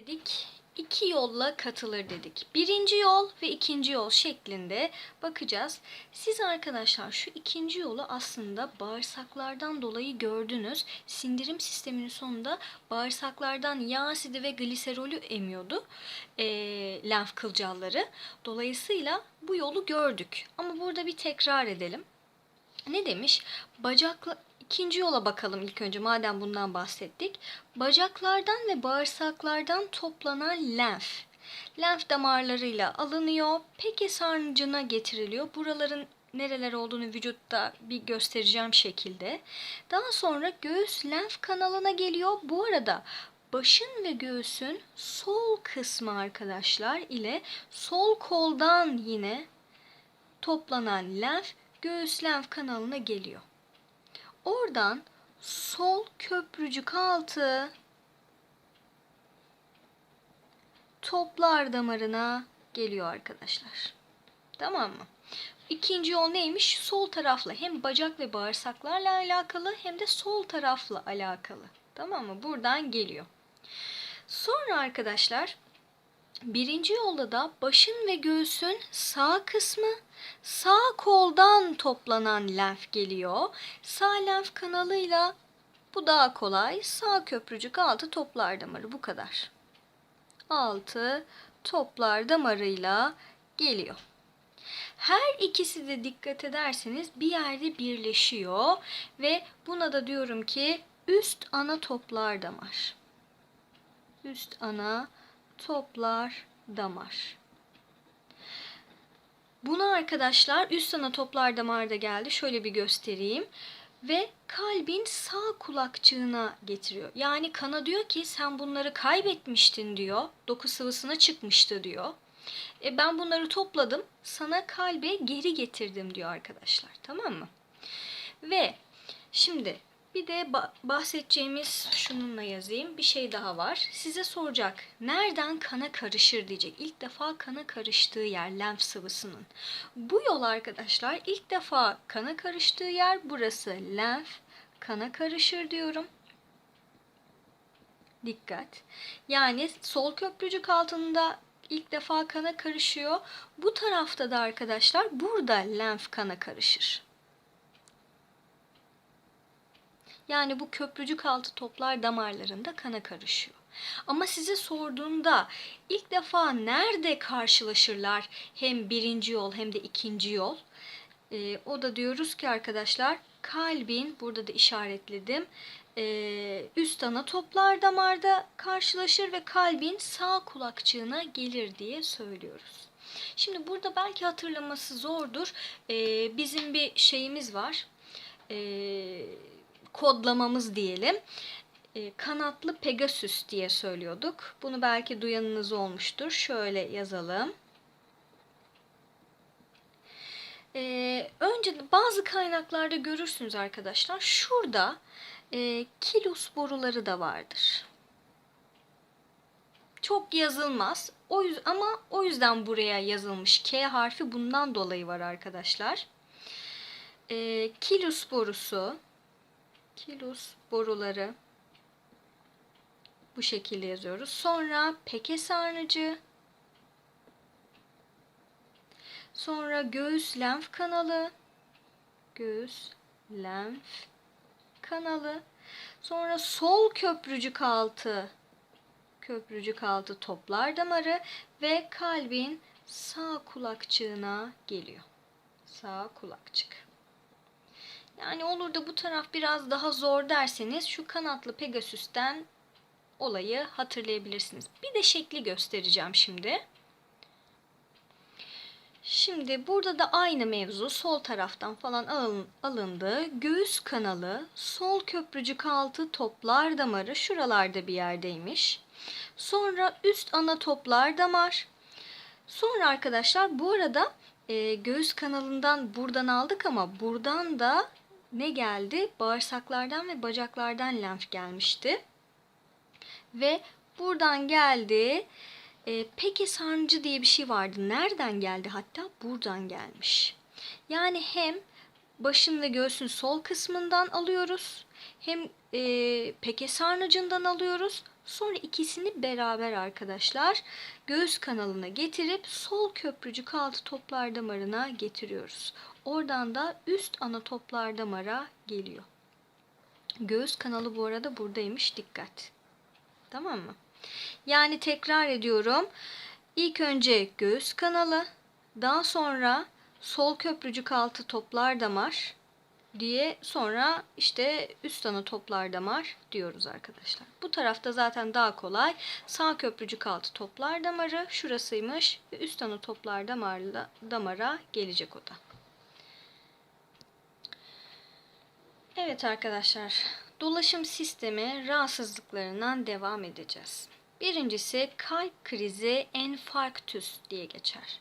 dedik? İki yolla katılır dedik. Birinci yol ve ikinci yol şeklinde bakacağız. Siz arkadaşlar şu ikinci yolu aslında bağırsaklardan dolayı gördünüz. Sindirim sisteminin sonunda bağırsaklardan yağ asidi ve gliserolü emiyordu eee lenf kılcalları. Dolayısıyla bu yolu gördük. Ama burada bir tekrar edelim. Ne demiş? Bacakla ikinci yola bakalım ilk önce madem bundan bahsettik. Bacaklardan ve bağırsaklardan toplanan lenf. Lenf damarlarıyla alınıyor. Peke sarnıcına getiriliyor. Buraların nereler olduğunu vücutta bir göstereceğim şekilde. Daha sonra göğüs lenf kanalına geliyor. Bu arada başın ve göğsün sol kısmı arkadaşlar ile sol koldan yine toplanan lenf göğüs lenf kanalına geliyor. Oradan sol köprücük altı toplar damarına geliyor arkadaşlar. Tamam mı? İkinci yol neymiş? Sol tarafla hem bacak ve bağırsaklarla alakalı hem de sol tarafla alakalı. Tamam mı? Buradan geliyor. Sonra arkadaşlar Birinci yolda da başın ve göğsün sağ kısmı sağ koldan toplanan lenf geliyor. Sağ lenf kanalıyla bu daha kolay. Sağ köprücük altı toplar damarı bu kadar. Altı toplar damarıyla geliyor. Her ikisi de dikkat ederseniz bir yerde birleşiyor ve buna da diyorum ki üst ana toplar damar. Üst ana toplar damar. Bunu arkadaşlar üst ana toplar damarda geldi. Şöyle bir göstereyim. Ve kalbin sağ kulakçığına getiriyor. Yani kana diyor ki sen bunları kaybetmiştin diyor. Doku sıvısına çıkmıştı diyor. E ben bunları topladım. Sana kalbe geri getirdim diyor arkadaşlar. Tamam mı? Ve şimdi bir de bahsedeceğimiz şununla yazayım. Bir şey daha var. Size soracak. Nereden kana karışır diyecek. İlk defa kana karıştığı yer lenf sıvısının. Bu yol arkadaşlar ilk defa kana karıştığı yer burası. Lenf kana karışır diyorum. Dikkat. Yani sol köprücük altında ilk defa kana karışıyor. Bu tarafta da arkadaşlar burada lenf kana karışır. Yani bu köprücük altı toplar damarlarında kana karışıyor. Ama size sorduğumda ilk defa nerede karşılaşırlar hem birinci yol hem de ikinci yol? Ee, o da diyoruz ki arkadaşlar kalbin burada da işaretledim ee, üst ana toplar damarda karşılaşır ve kalbin sağ kulakçığına gelir diye söylüyoruz. Şimdi burada belki hatırlaması zordur. Ee, bizim bir şeyimiz var. Ee, kodlamamız diyelim. E, kanatlı Pegasus diye söylüyorduk. Bunu belki duyanınız olmuştur. Şöyle yazalım. E, önce bazı kaynaklarda görürsünüz arkadaşlar. Şurada e, kilus boruları da vardır. Çok yazılmaz. O yüzden ama o yüzden buraya yazılmış. K harfi bundan dolayı var arkadaşlar. E, kilus borusu kilus boruları bu şekilde yazıyoruz. Sonra peke sarnıcı, sonra göğüs lenf kanalı, göğüs lenf kanalı, sonra sol köprücük altı, köprücük altı toplar damarı ve kalbin sağ kulakçığına geliyor. Sağ kulakçık. Yani olur da bu taraf biraz daha zor derseniz şu kanatlı Pegasus'ten olayı hatırlayabilirsiniz. Bir de şekli göstereceğim şimdi. Şimdi burada da aynı mevzu sol taraftan falan alındı. Göğüs kanalı, sol köprücük altı toplar damarı şuralarda bir yerdeymiş. Sonra üst ana toplar damar. Sonra arkadaşlar bu arada e, göğüs kanalından buradan aldık ama buradan da ne geldi? Bağırsaklardan ve bacaklardan lenf gelmişti. Ve buradan geldi. E, peki sarnıcı diye bir şey vardı. Nereden geldi? Hatta buradan gelmiş. Yani hem başın ve göğsün sol kısmından alıyoruz. Hem e, peke sarnıcından alıyoruz. Sonra ikisini beraber arkadaşlar göğüs kanalına getirip sol köprücük altı toplar damarına getiriyoruz. Oradan da üst ana toplar damara geliyor. Göğüs kanalı bu arada buradaymış dikkat. Tamam mı? Yani tekrar ediyorum. İlk önce göğüs kanalı, daha sonra sol köprücük altı toplar damar diye sonra işte üst ana toplar damar diyoruz arkadaşlar. Bu tarafta zaten daha kolay. Sağ köprücük altı toplar damarı şurasıymış ve üst ana toplar damarla, damara gelecek o da. Evet arkadaşlar, dolaşım sistemi rahatsızlıklarından devam edeceğiz. Birincisi kalp krizi enfarktüs diye geçer.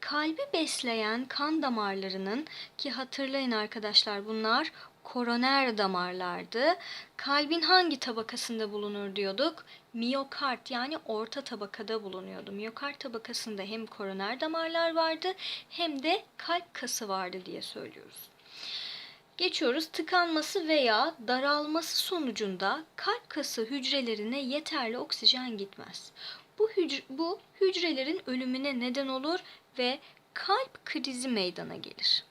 Kalbi besleyen kan damarlarının ki hatırlayın arkadaşlar bunlar koroner damarlardı. Kalbin hangi tabakasında bulunur diyorduk? Miyokard yani orta tabakada bulunuyordu. Miyokard tabakasında hem koroner damarlar vardı hem de kalp kası vardı diye söylüyoruz. Geçiyoruz tıkanması veya daralması sonucunda kalp kası hücrelerine yeterli oksijen gitmez. Bu, hücre, bu hücrelerin ölümüne neden olur ve kalp krizi meydana gelir.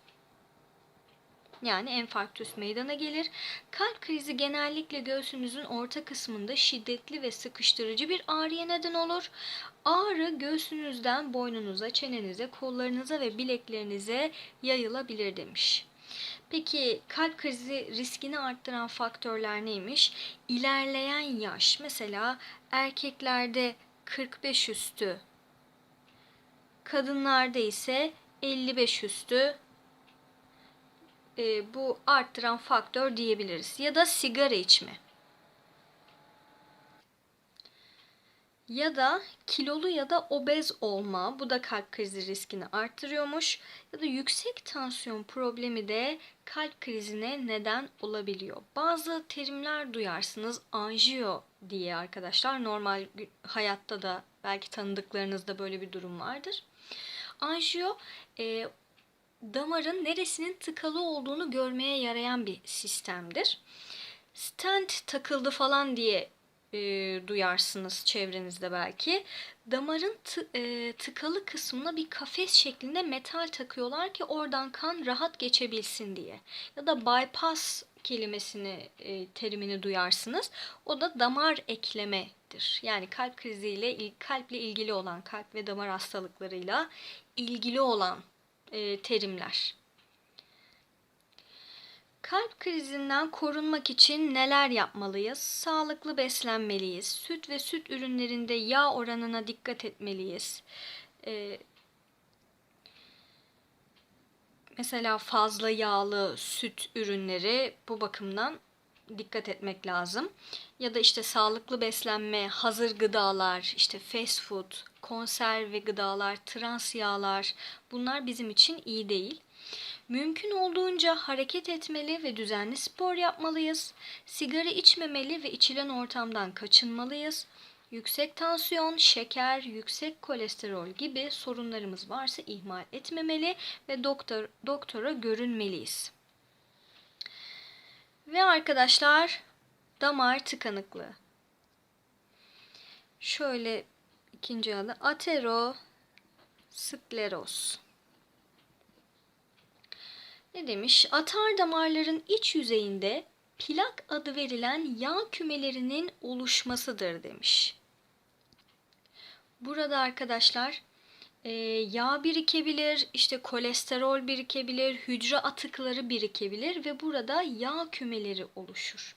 Yani enfarktüs meydana gelir. Kalp krizi genellikle göğsünüzün orta kısmında şiddetli ve sıkıştırıcı bir ağrıya neden olur. Ağrı göğsünüzden boynunuza, çenenize, kollarınıza ve bileklerinize yayılabilir demiş. Peki kalp krizi riskini arttıran faktörler neymiş? İlerleyen yaş. Mesela erkeklerde 45 üstü, kadınlarda ise 55 üstü e, bu arttıran faktör diyebiliriz. Ya da sigara içme. Ya da kilolu ya da obez olma bu da kalp krizi riskini arttırıyormuş ya da yüksek tansiyon problemi de kalp krizine neden olabiliyor. Bazı terimler duyarsınız anjiyo diye arkadaşlar normal hayatta da belki tanıdıklarınızda böyle bir durum vardır. Anjiyo e, damarın neresinin tıkalı olduğunu görmeye yarayan bir sistemdir. Stent takıldı falan diye e, duyarsınız çevrenizde belki. Damarın tı, e, tıkalı kısmına bir kafes şeklinde metal takıyorlar ki oradan kan rahat geçebilsin diye. Ya da bypass kelimesini, e, terimini duyarsınız. O da damar eklemedir. Yani kalp kriziyle, kalple ilgili olan, kalp ve damar hastalıklarıyla ilgili olan e, terimler. Kalp krizinden korunmak için neler yapmalıyız? Sağlıklı beslenmeliyiz. Süt ve süt ürünlerinde yağ oranına dikkat etmeliyiz. Ee, mesela fazla yağlı süt ürünleri bu bakımdan dikkat etmek lazım. Ya da işte sağlıklı beslenme, hazır gıdalar, işte fast food, konserve gıdalar, trans yağlar bunlar bizim için iyi değil. Mümkün olduğunca hareket etmeli ve düzenli spor yapmalıyız. Sigara içmemeli ve içilen ortamdan kaçınmalıyız. Yüksek tansiyon, şeker, yüksek kolesterol gibi sorunlarımız varsa ihmal etmemeli ve doktor doktora görünmeliyiz. Ve arkadaşlar damar tıkanıklığı. Şöyle ikinci adı ateroskleroz. Ne demiş? Atar damarların iç yüzeyinde plak adı verilen yağ kümelerinin oluşmasıdır demiş. Burada arkadaşlar e, yağ birikebilir, işte kolesterol birikebilir, hücre atıkları birikebilir ve burada yağ kümeleri oluşur.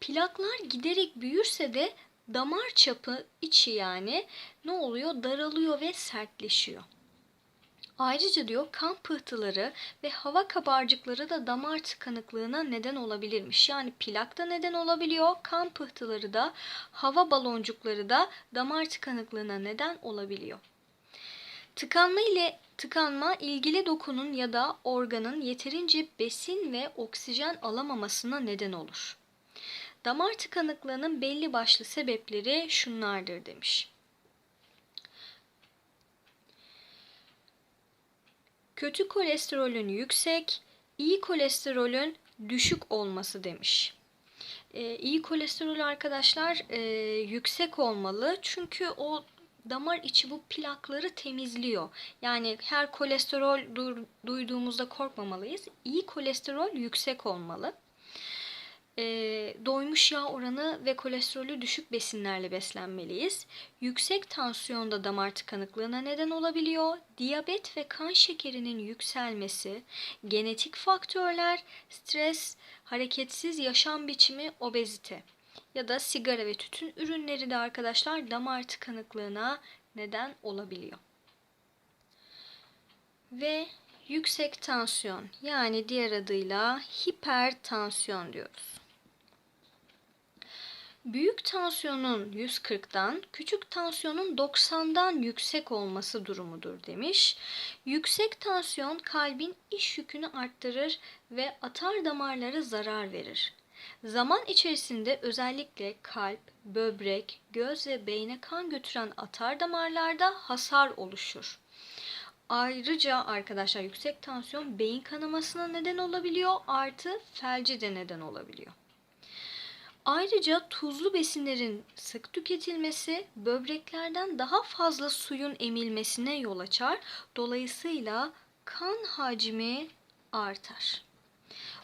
Plaklar giderek büyürse de damar çapı içi yani ne oluyor? Daralıyor ve sertleşiyor. Ayrıca diyor kan pıhtıları ve hava kabarcıkları da damar tıkanıklığına neden olabilirmiş. Yani plak da neden olabiliyor. Kan pıhtıları da hava baloncukları da damar tıkanıklığına neden olabiliyor. Tıkanma ile tıkanma ilgili dokunun ya da organın yeterince besin ve oksijen alamamasına neden olur. Damar tıkanıklığının belli başlı sebepleri şunlardır demiş. Kötü kolesterolün yüksek, iyi kolesterolün düşük olması demiş. E, iyi kolesterol arkadaşlar e, yüksek olmalı çünkü o damar içi bu plakları temizliyor. Yani her kolesterol du- duyduğumuzda korkmamalıyız. İyi kolesterol yüksek olmalı. E, doymuş yağ oranı ve kolesterolü düşük besinlerle beslenmeliyiz. Yüksek tansiyon da damar tıkanıklığına neden olabiliyor. Diyabet ve kan şekerinin yükselmesi, genetik faktörler, stres, hareketsiz yaşam biçimi, obezite ya da sigara ve tütün ürünleri de arkadaşlar damar tıkanıklığına neden olabiliyor. Ve yüksek tansiyon yani diğer adıyla hipertansiyon diyoruz. Büyük tansiyonun 140'dan, küçük tansiyonun 90'dan yüksek olması durumudur demiş. Yüksek tansiyon kalbin iş yükünü arttırır ve atar damarlara zarar verir. Zaman içerisinde özellikle kalp, böbrek, göz ve beyne kan götüren atar damarlarda hasar oluşur. Ayrıca arkadaşlar yüksek tansiyon beyin kanamasına neden olabiliyor artı felce de neden olabiliyor. Ayrıca tuzlu besinlerin sık tüketilmesi böbreklerden daha fazla suyun emilmesine yol açar. Dolayısıyla kan hacmi artar.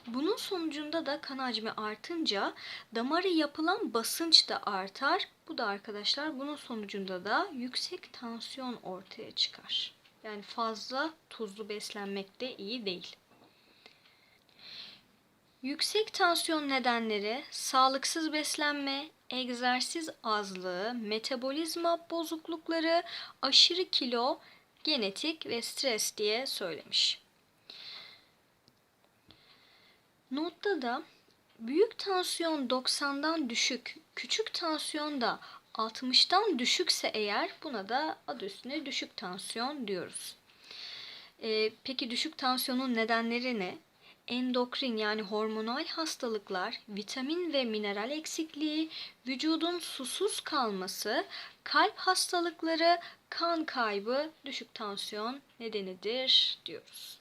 Bunun sonucunda da kan hacmi artınca damara yapılan basınç da artar. Bu da arkadaşlar bunun sonucunda da yüksek tansiyon ortaya çıkar. Yani fazla tuzlu beslenmek de iyi değil. Yüksek tansiyon nedenleri sağlıksız beslenme, egzersiz azlığı, metabolizma bozuklukları, aşırı kilo, genetik ve stres diye söylemiş. Notta da büyük tansiyon 90'dan düşük, küçük tansiyon da 60'tan düşükse eğer buna da adı üstüne düşük tansiyon diyoruz. Ee, peki düşük tansiyonun nedenleri ne? Endokrin yani hormonal hastalıklar, vitamin ve mineral eksikliği, vücudun susuz kalması, kalp hastalıkları, kan kaybı düşük tansiyon nedenidir diyoruz.